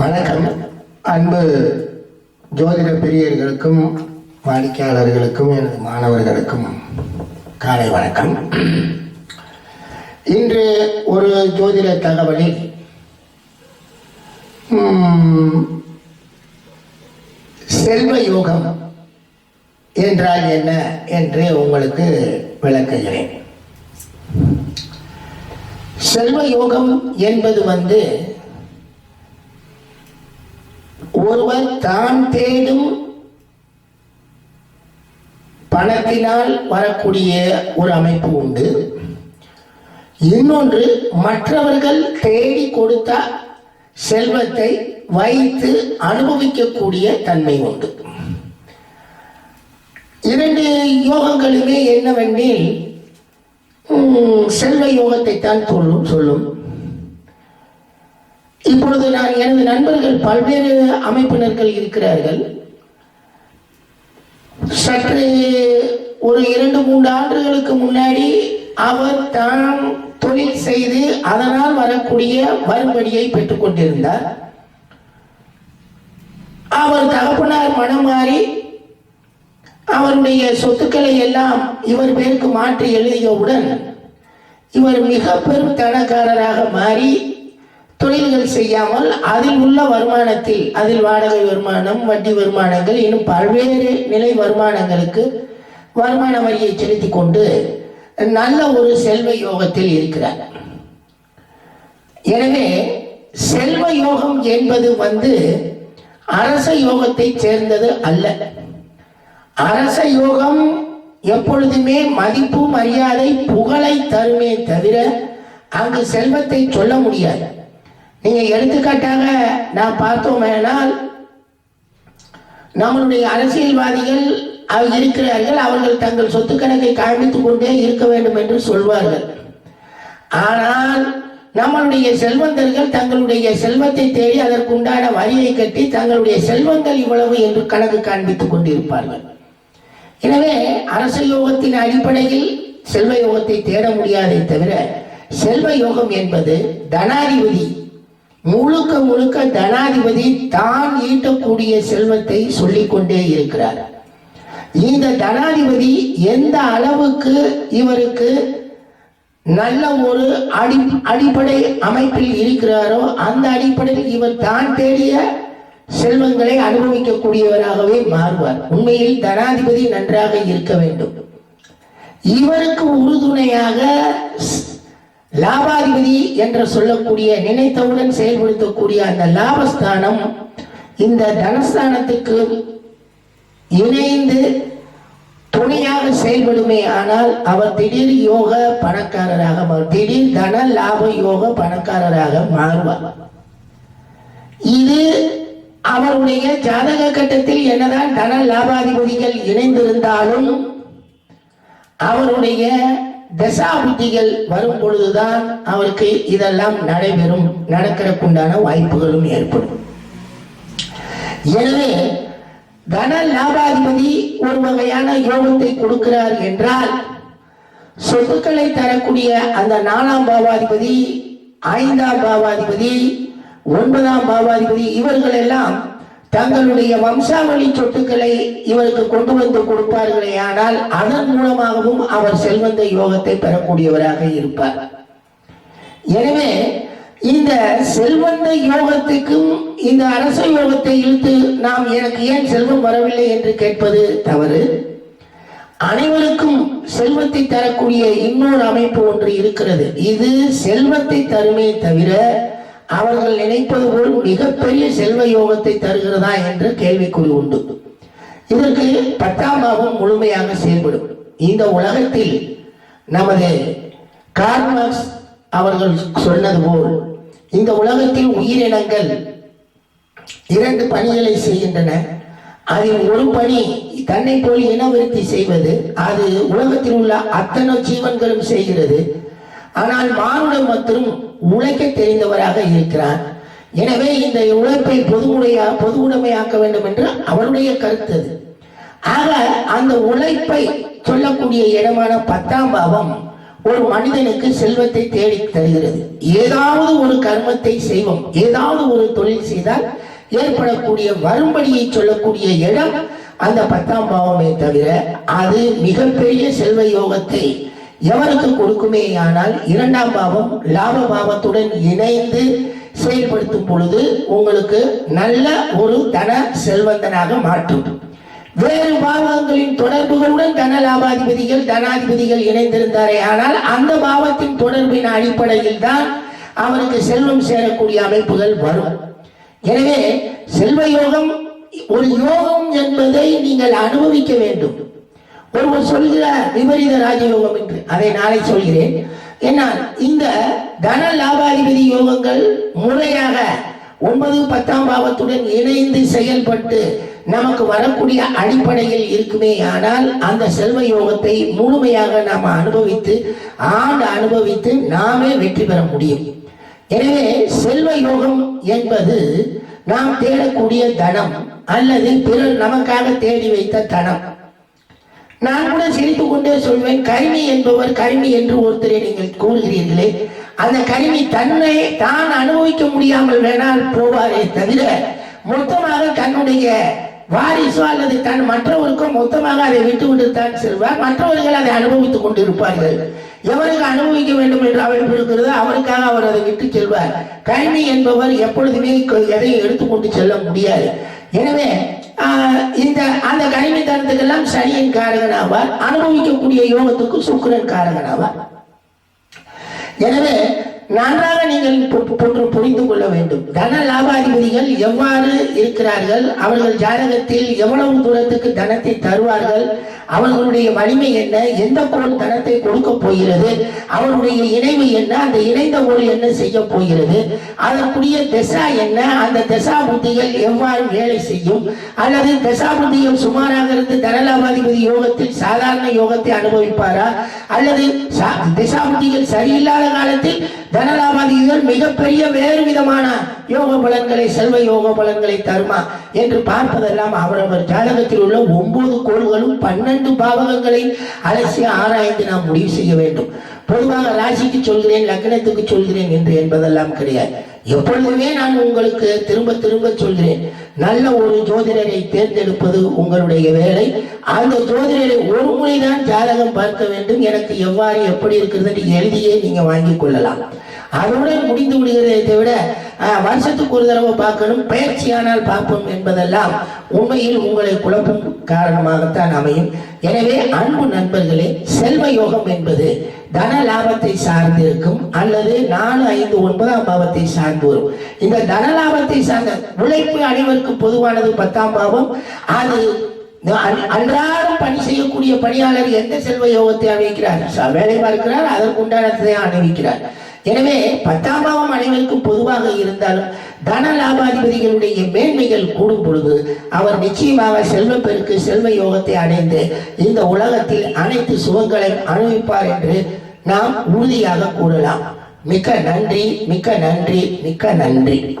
வணக்கம். அன்பு ஜோதிட பிரியர்களுக்கும் வாடிக்கையாளர்களுக்கும் எனது மாணவர்களுக்கும் காலை வணக்கம். இன்று ஒரு ஜோதிட தகவலில் செல்வ யோகம் என்றால் என்ன என்று உங்களுக்கு விளக்குகிறேன். செல்வ யோகம் என்பது வந்து ஒருவர் தான் தேடும் பணத்தினால் வரக்கூடிய ஒரு அமைப்பு உண்டு. இன்னொன்று மற்றவர்கள் தேடி கொடுத்த செல்வத்தை வைத்து அனுபவிக்கக்கூடிய தன்மை உண்டு. இரண்டு யோகங்களுமே என்னவென்றில் செல்வ யோகத்தை தான் சொல்லும் சொல்லும். இப்பொழுது நான் எனது நண்பர்கள் பல்வேறு அமைப்பினர்கள் இருக்கிறார்கள். சற்று ஒரு இரண்டு மூன்று ஆண்டுகளுக்கு முன்னாடி அவர் தான் தொழில் செய்து அதனால் வரக்கூடிய வரும்படியை பெற்றுக் கொண்டிருந்தார். அவர் தகப்பனார் மனம் மாறி அவருடைய சொத்துக்களை எல்லாம் இவர் பேருக்கு மாற்றி எழுதியவுடன் இவர் மிக பெரும் தனக்காரராக மாறி தொழில்கள் செய்யாமல் அதில் உள்ள வருமானத்தில் அதில் வாடகை வருமானம் வட்டி வருமானங்கள் இன்னும் பல்வேறு நிலை வருமானங்களுக்கு வருமான வரியை செலுத்தி கொண்டு நல்ல ஒரு செல்வ யோகத்தில் இருக்கிறார். எனவே செல்வ யோகம் என்பது வந்து அரச யோகத்தை சேர்ந்தது அல்ல. அரச யோகம் எப்பொழுதுமே மதிப்பு மரியாதை புகழை தருமே தவிர அங்கு செல்வத்தை சொல்ல முடியாது. நீங்க எடுத்துக்காட்டாக நான் பார்த்தோமேனால் நம்மளுடைய அரசியல்வாதிகள் அவர் இருக்கிறார்கள் அவர்கள் தங்கள் சொத்து கணக்கை காண்பித்துக் கொண்டே இருக்க வேண்டும் என்று சொல்வார்கள். ஆனால் நம்மளுடைய செல்வந்தர்கள் தங்களுடைய செல்வத்தை தேடி அதற்குண்டான வரியை கட்டி தங்களுடைய செல்வங்கள் இவ்வளவு என்று கணக்கு காண்பித்துக் கொண்டிருப்பார்கள். எனவே அரச யோகத்தின் அடிப்படையில் செல்வ யோகத்தை தேட முடியாதே தவிர செல்வ யோகம் என்பது தனாதிபதி முழுக்க முழுக்க தனாதிபதி தான் ஈட்டக்கூடிய செல்வத்தை சொல்லிக்கொண்டே இருக்கிறார். இந்த தனாதிபதி எந்த அளவுக்கு இவருக்கு நல்ல ஒரு அடி அடிப்படை அமைப்பில் இருக்கிறாரோ அந்த அடிப்படையில் இவர் தான் தேடிய செல்வங்களை அனுபவிக்கக்கூடியவராகவே மாறுவார். உண்மையில் தனாதிபதி நன்றாக இருக்க வேண்டும். இவருக்கு உறுதுணையாக லாபாதிபதி என்று சொல்லக்கூடிய நினைத்தவுடன் செயல்படுத்தக்கூடிய அந்த லாபஸ்தானம் இந்த தனஸ்தானத்துக்கு இணைந்து துணையாக செயல்படுமே ஆனால் அவர் திடீர் யோக பணக்காரராக மாறு- திடீர் தன லாப யோக பணக்காரராக மாறுவார். இது அவருடைய ஜாதக கட்டத்தில் என்னதான் தன லாபாதிபதிகள் இணைந்திருந்தாலும் அவருடைய தசாபுத்திகள் வரும் பொழுதுதான் அவருக்கு இதெல்லாம் நடைபெறும் நடக்கிறதுக்குண்டான வாய்ப்புகளும் ஏற்படும். எனவே தன லாபாதிபதி ஒரு வகையான யோகத்தை கொடுக்கிறார் என்றால் சொத்துக்களை தரக்கூடிய அந்த நாலாம் பாவாதிபதி ஐந்தாம் பாவாதிபதி ஒன்பதாம் பாவாதிபதி இவர்கள் எல்லாம் தங்களுடைய வம்சாவளி சொத்துக்களை இவருக்கு கொண்டு வந்து கொடுப்பார்களே ஆனால் அதன் மூலமாகவும் அவர் செல்வந்த யோகத்தை பெறக்கூடியவராக இருப்பார். எனவே இந்த செல்வந்த யோகத்துக்கும் இந்த அரச யோகத்தை இழுத்து நாம் எனக்கு ஏன் செல்வம் வரவில்லை என்று கேட்பது தவறு. அனைவருக்கும் செல்வத்தை தரக்கூடிய இன்னொரு அமைப்பு ஒன்று இருக்கிறது. இது செல்வத்தை தருமே தவிர அவர்கள் நினைப்பது போல் மிகப்பெரிய செல்வ யோகத்தை தருகிறதா என்ற கேள்விக்குறி உண்டு. இதற்கு பத்தாம் முழுமையாக செயல்படும். இந்த உலகத்தில் நமது கார்மஸ் அவர்கள் சொன்னது போல் இந்த உலகத்தில் உயிரினங்கள் இரண்டு பணிகளை செய்கின்றன. அதில் ஒரு பணி தன்னை போல் இனவிருத்தி செய்வது அது உலகத்தில் உள்ள அத்தனை ஜீவன்களும் செய்கிறது. ஆனால் மானுடம் மற்றும் உழைக்க தெரிந்தவராக இருக்கிறார். எனவே இந்த உழைப்பை பொதுவுடையா பொது உடைமையாக்க வேண்டும் என்று அவருடைய கருத்து அது. ஆக அந்த உழைப்பை சொல்லக்கூடிய இடமான பத்தாம் பாவம் ஒரு மனிதனுக்கு செல்வத்தை தேடி தருகிறது. ஏதாவது ஒரு கர்மத்தை செய்வோம் ஏதாவது ஒரு தொழில் செய்தால் ஏற்படக்கூடிய வரும்படியை சொல்லக்கூடிய இடம் அந்த பத்தாம் பாவமே தவிர அது மிகப்பெரிய செல்வ யோகத்தை எவருக்கு கொடுக்குமே ஆனால் இரண்டாம் பாவம் லாப பாவத்துடன் இணைந்து செயல்படுத்தும் பொழுது உங்களுக்கு நல்ல ஒரு தன செல்வந்தனாக மாற்றும். வேறு பாவங்களின் தொடர்புகளுடன் தன லாபாதிபதிகள் தனாதிபதிகள் இணைந்திருந்தாரே ஆனால் அந்த பாவத்தின் தொடர்பின் அடிப்படையில் தான் அவருக்கு செல்வம் சேரக்கூடிய அமைப்புகள் வரும். எனவே செல்வ யோகம் ஒரு யோகம் என்பதை நீங்கள் அனுபவிக்க வேண்டும். ஒருவர் சொல்கிறார் விபரீத ராஜயோகம் என்று அதை நாளை சொல்கிறேன். என்ன இந்த தன லாபாதிபதி யோகங்கள் முறையாக ஒன்பது பத்தாம் பாவத்துடன் இணைந்து செயல்பட்டு நமக்கு வரக்கூடிய அடிப்படையில் இருக்குமே. ஆனால் அந்த செல்வ யோகத்தை முழுமையாக நாம் அனுபவித்து ஆண்டு அனுபவித்து நாமே வெற்றி பெற முடியும். எனவே செல்வ யோகம் என்பது நாம் தேடக்கூடிய தனம் அல்லது பிறர் நமக்காக தேடி வைத்த தனம். நான் கூட சிரித்து கொண்டே சொல்வேன் கருமி என்பவர் கருமி என்று ஒருத்தரை நீங்கள் கூறுகிறீர்களே. அந்த கருமி தன்னை தான் அனுபவிக்க முடியாமல் வேணால் போவாரே தவிர மொத்தமாக தன்னுடைய வாரிசோ அல்லது தன் மற்றவருக்கோ மொத்தமாக அதை விட்டு விட்டு தான் செல்வார். மற்றவர்கள் அதை அனுபவித்துக் கொண்டிருப்பார்கள். எவருக்கு அனுபவிக்க வேண்டும் என்று அமைப்பு இருக்கிறதோ அவருக்காக அவர் அதை விட்டு செல்வார். கருமி என்பவர் எப்பொழுதுமே எதையும் எடுத்துக்கொண்டு செல்ல முடியாது. எனவே இந்த அந்த கனிமைத்தனத்துக்கெல்லாம் சனியன் காரகன் அனுபவிக்கக்கூடிய யோகத்துக்கு சுக்கிரன் காரகனாவார். எனவே நன்றாக நீங்கள் புரிந்து கொள்ள வேண்டும். தன லாபாதிபதிகள் எவ்வாறு இருக்கிறார்கள்? அவர்கள் ஜாதகத்தில் எவ்வளவு தூரத்துக்கு தனத்தை தருவார்கள்? அவர்களுடைய வலிமை என்ன? எந்த கோள் தனத்தை கொடுக்க போகிறது? அவருடைய இணைவு என்ன? அந்த இணைந்த ஊர் என்ன செய்ய போகிறது? அதற்குரிய திசா என்ன? அந்த திசா புத்திகள் எவ்வாறு வேலை செய்யும்? அல்லது திசா புத்திகள் சுமாராக இருந்து தனலாபாதிபதி யோகத்தில் சாதாரண யோகத்தை அனுபவிப்பாரா? அல்லது சா- திசா புத்திகள் சரியில்லாத காலத்தில் தனலாபாதிகள் மிகப்பெரிய வேறு விதமான யோக பலன்களை செல்வ யோக பலன்களை தருமா என்று பார்ப்பதெல்லாம் அவரவர் ஜாதகத்தில் உள்ள ஒன்பது கோள்களும் பன்னெண்டு பாவகங்களை அலசி ஆராய்ந்து நாம் முடிவு செய்ய வேண்டும். பொதுவாக ராசிக்கு சொல்கிறேன் லக்னத்துக்கு சொல்கிறேன் என்று என்பதெல்லாம் கிடையாது. எப்பொழுதுமே நான் உங்களுக்கு திரும்ப திரும்ப சொல்கிறேன் நல்ல ஒரு ஜோதிடரை தேர்ந்தெடுப்பது உங்களுடைய வேலை. அந்த ஜோதிடரை ஒரு முறைதான் ஜாதகம் பார்க்க வேண்டும். எனக்கு எவ்வாறு எப்படி இருக்கிறது என்று எழுதியே நீங்க வாங்கிக் கொள்ளலாம். அதோட முடிந்து விடுகிறதை விட வருஷத்துக்கு ஒரு தடவை பார்க்கணும் பயிற்சியானால் பார்ப்போம் என்பதெல்லாம் உண்மையில் உங்களை குழப்பம் காரணமாகத்தான் அமையும். எனவே அன்பு நண்பர்களே செல்வ யோகம் என்பது தன லாபத்தை சார்ந்து இருக்கும் அல்லது நாலு ஐந்து ஒன்பதாம் பாவத்தை சார்ந்து வரும். இந்த தன லாபத்தை சார்ந்த உழைப்பு அனைவருக்கும் பொதுவானது பத்தாம் பாவம். அது அன்றாடம் பணி செய்யக்கூடிய பணியாளர் எந்த செல்வ யோகத்தை அணிவிக்கிறார் வேலை பார்க்கிறார் அதற்குண்டானத்தை அணிவிக்கிறார் எனவே பத்தாம் பாவம் அனைவருக்கும் பொதுவாக இருந்தாலும் தன லாபாதிபதிகளுடைய மேன்மைகள் கூடும் பொழுது அவர் நிச்சயமாக செல்வப்பெருக்கு செல்வ யோகத்தை அடைந்து இந்த உலகத்தில் அனைத்து சுகங்களை அனுபவிப்பார் என்று நாம் உறுதியாக கூறலாம். மிக்க நன்றி மிக்க நன்றி மிக்க நன்றி.